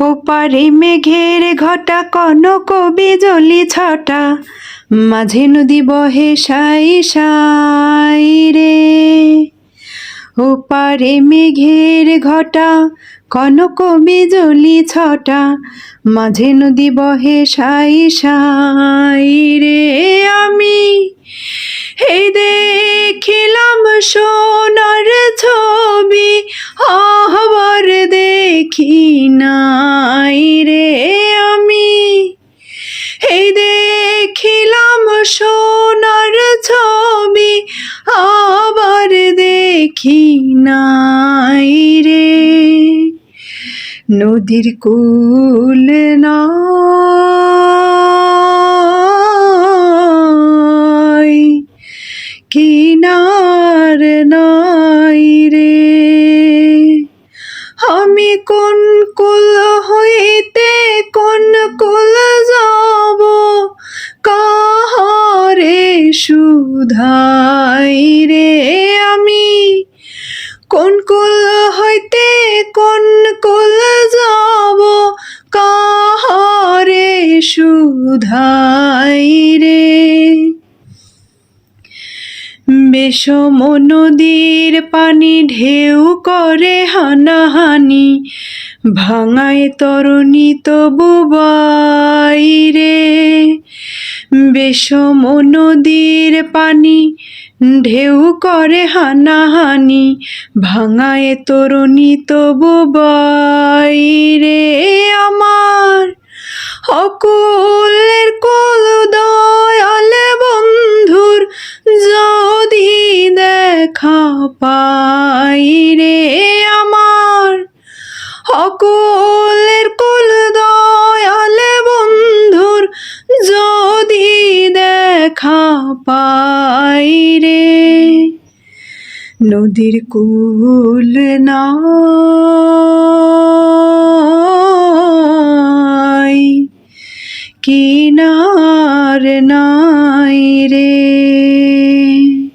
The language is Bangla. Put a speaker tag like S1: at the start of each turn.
S1: ওপারে মেঘের ঘটা, কনক বিজলি ছটা। মাঝে নদী বহে সাই সাই রে। ওপারে মেঘের ঘটা, কনক বিজলি ছটা। মাঝে নদী বহে সাই সাই রে। আমি এই দেখিলাম সোনার দেখি নাই রে। নদীর কুল নাই, কিনার নাই রে। আমি কোন কুল হইতে কোন কুল যাব, কাহারে সুধাই রে আমি? কোন কুল হইতে কোন কুল যাব? কাহারে সুধাই রে? বিষম নদীর পানি ঢেউ করে হানাহানি, ভাঙায় তরণী তবু বাইরে। বিষম নদীর পানি ঢেউ করে হানাহানি, ভাঙায় তরণী তবু বাইরে আমার। অকুলের কুল দয়াল বন্ধুর যদি দেখা পাই রে আমার। অকুলের কুল দেখা পাই রে। নদীর কুল নাই কিনার নাই রে।